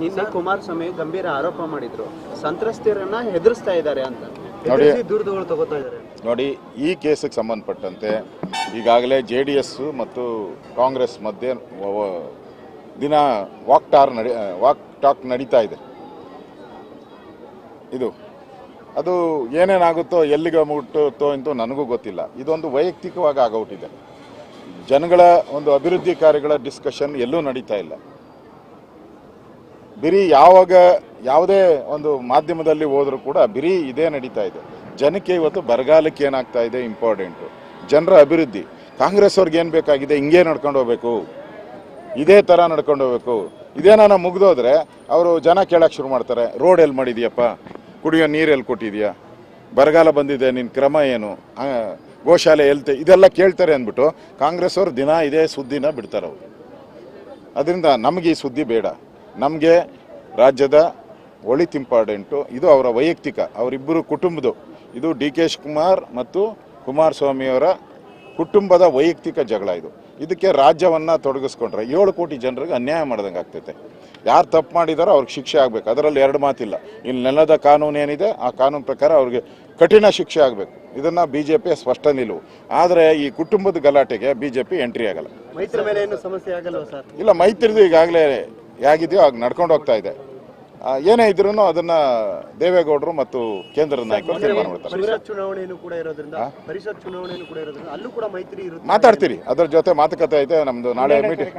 ನಿನ್ನೆ ಕುಮಾರಸ್ವಾಮಿ ಗಂಭೀರ ಆರೋಪ ಮಾಡಿದ್ರು. ಸಂತ್ರಸ್ತೆಯರನ್ನ ಹೆದರಿಸ್ತಾ ಇದ್ದಾರೆ ಅಂತ. ನೋಡಿ ದೂರದಗಳು ತಗೋತಾ ಇದ್ದಾರೆ. ನೋಡಿ ಈ ಕೇಸಿಗೆ ಸಂಬಂಧಪಟ್ಟಂತೆ ಈಗಾಗಲೇ ಜೆ ಡಿ ಎಸ್ ಮತ್ತು ಕಾಂಗ್ರೆಸ್ ಮಧ್ಯೆ ದಿನ ವಾಕ್ ಟಾರ್ ನಡಿ ವಾಕ್ ಟಾಕ್ ನಡೀತಾ ಇದೆ. ಇದು ಅದು ಏನೇನಾಗುತ್ತೋ ಎಲ್ಲಿಗೆ ಮುಟ್ಟುತ್ತೋ ಅಂತ ನನಗೂ ಗೊತ್ತಿಲ್ಲ. ಇದೊಂದು ವೈಯಕ್ತಿಕವಾಗಿ ಆಗೋಟಿದೆ ಜನಗಳ ಒಂದು ಅಭಿವೃದ್ಧಿ ಕಾರ್ಯಗಳ ಡಿಸ್ಕಷನ್ ಎಲ್ಲೂ ನಡೀತಾ ಇಲ್ಲ. ಬಿರಿ ಯಾವಾಗ ಯಾವುದೇ ಒಂದು ಮಾಧ್ಯಮದಲ್ಲಿ ಹೋದರೂ ಕೂಡ ಬಿರಿ ಇದೇ ನಡೀತಾ ಇದೆ. ಜನಕ್ಕೆ ಇವತ್ತು ಬರಗಾಲಕ್ಕೆ ಏನಾಗ್ತಾ ಇದೆ ಇಂಪಾರ್ಟೆಂಟು. ಜನರ ಅಭಿವೃದ್ಧಿ. ಕಾಂಗ್ರೆಸ್ ಅವ್ರಿಗೆ ಏನು ಬೇಕಾಗಿದೆ? ಹಿಂಗೆ ನಡ್ಕೊಂಡು ಹೋಗ್ಬೇಕು. ಇದೇ ಥರ ನಡ್ಕೊಂಡು ಹೋಗ್ಬೇಕು. ಇದೇನಾನ ಮುಗ್ದೋದ್ರೆ ಅವರು ಜನ ಕೇಳಕ್ಕೆ ಶುರು ಮಾಡ್ತಾರೆ. ರೋಡ್ ಎಲ್ಲಿ ಮಾಡಿದ್ಯಪ್ಪ? ಕುಡಿಯೋ ನೀರು ಎಲ್ಲಿ ಕೊಟ್ಟಿದ್ಯಾ? ಬರಗಾಲ ಬಂದಿದೆ ನಿನ್ನ ಕ್ರಮ ಏನು? ಗೋಶಾಲೆ ಎಲ್ತೆ? ಇದೆಲ್ಲ ಕೇಳ್ತಾರೆ ಅಂದ್ಬಿಟ್ಟು ಕಾಂಗ್ರೆಸ್ ಅವರು ದಿನ ಇದೇ ಸುದ್ದಿನ ಬಿಡ್ತಾರೆ ಅವರು. ಅದರಿಂದ ನಮಗೆ ಈ ಸುದ್ದಿ ಬೇಡ. ನಮಗೆ ರಾಜ್ಯದ ಒಳಿತು ಇಂಪಾರ್ಟೆಂಟು ಇದು ಅವರ ವೈಯಕ್ತಿಕ ಅವರಿಬ್ಬರು ಕುಟುಂಬದು. ಇದು ಡಿ ಕೆ ಶಿವಕುಮಾರ್ ಮತ್ತು ಕುಮಾರಸ್ವಾಮಿಯವರ ಕುಟುಂಬದ ವೈಯಕ್ತಿಕ ಜಗಳ ಇದು. ಇದಕ್ಕೆ ರಾಜ್ಯವನ್ನು ತೊಡಗಿಸ್ಕೊಂಡ್ರೆ ಏಳು ಕೋಟಿ ಜನರಿಗೆ ಅನ್ಯಾಯ ಮಾಡ್ದಂಗೆ ಆಗ್ತೈತೆ. ಯಾರು ತಪ್ಪು ಮಾಡಿದಾರೋ ಅವ್ರಿಗೆ ಶಿಕ್ಷೆ ಆಗಬೇಕು. ಅದರಲ್ಲಿ ಎರಡು ಮಾತಿಲ್ಲ. ಇಲ್ಲಿ ನೆಲದ ಕಾನೂನು ಏನಿದೆ ಆ ಕಾನೂನು ಪ್ರಕಾರ ಅವ್ರಿಗೆ ಕಠಿಣ ಶಿಕ್ಷೆ ಆಗಬೇಕು. ಇದನ್ನು ಬಿ ಜೆ ಪಿ ಸ್ಪಷ್ಟ ನಿಲುವು. ಆದರೆ ಈ ಕುಟುಂಬದ ಗಲಾಟೆಗೆ ಬಿ ಜೆ ಪಿ ಎಂಟ್ರಿ ಆಗಲ್ಲ. ಮೈತ್ರಿ ಮೇಲೆ ಏನು ಸಮಸ್ಯೆ ಆಗಲ್ಲ ಸರ್? ಇಲ್ಲ ಮೈತ್ರಿದು ಈಗಾಗಲೇ ಹೇಗಿದೆಯೋ ಹಾಗೆ ನಡ್ಕೊಂಡು ಹೋಗ್ತಾ ಇದೆ. ಏನೇ ಇದ್ರೂ ಅದನ್ನ ದೇವೇಗೌಡರು ಮತ್ತು ಕೇಂದ್ರದ ನಾಯಕರು ತೀರ್ಮಾನ ಮಾಡ್ತಾರೆ. ಪರಿಷತ್ ಚುನಾವಣೆಯನ್ನು ಕೂಡ ಇರೋದ್ರಿಂದ ಪರಿಷತ್ ಚುನಾವಣೆಯನ್ನು ಕೂಡ ಇರೋದ್ರಿಂದ ಅಲ್ಲೂ ಕೂಡ ಮೈತ್ರಿ ಇರುತ್ತೆ. ಮಾತಾಡ್ತೀರಿ. ಅದ್ರ ಜೊತೆ ಮಾತುಕತೆ ಐತೆ ನಮ್ದು ನಾಳೆ ಮೀಟಿಂಗ್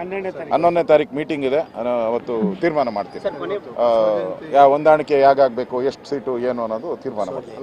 ಹನ್ನೊಂದನೇ ತಾರೀಕು ಮೀಟಿಂಗ್ ಇದೆ. ಅವತ್ತು ತೀರ್ಮಾನ ಮಾಡ್ತೀವಿ ಯಾವ ಹೊಂದಾಣಿಕೆ ಹೇಗಾಗಬೇಕು ಎಷ್ಟು ಸೀಟು ಏನು ಅನ್ನೋದು ತೀರ್ಮಾನ ಮಾಡ್ತೀವಿ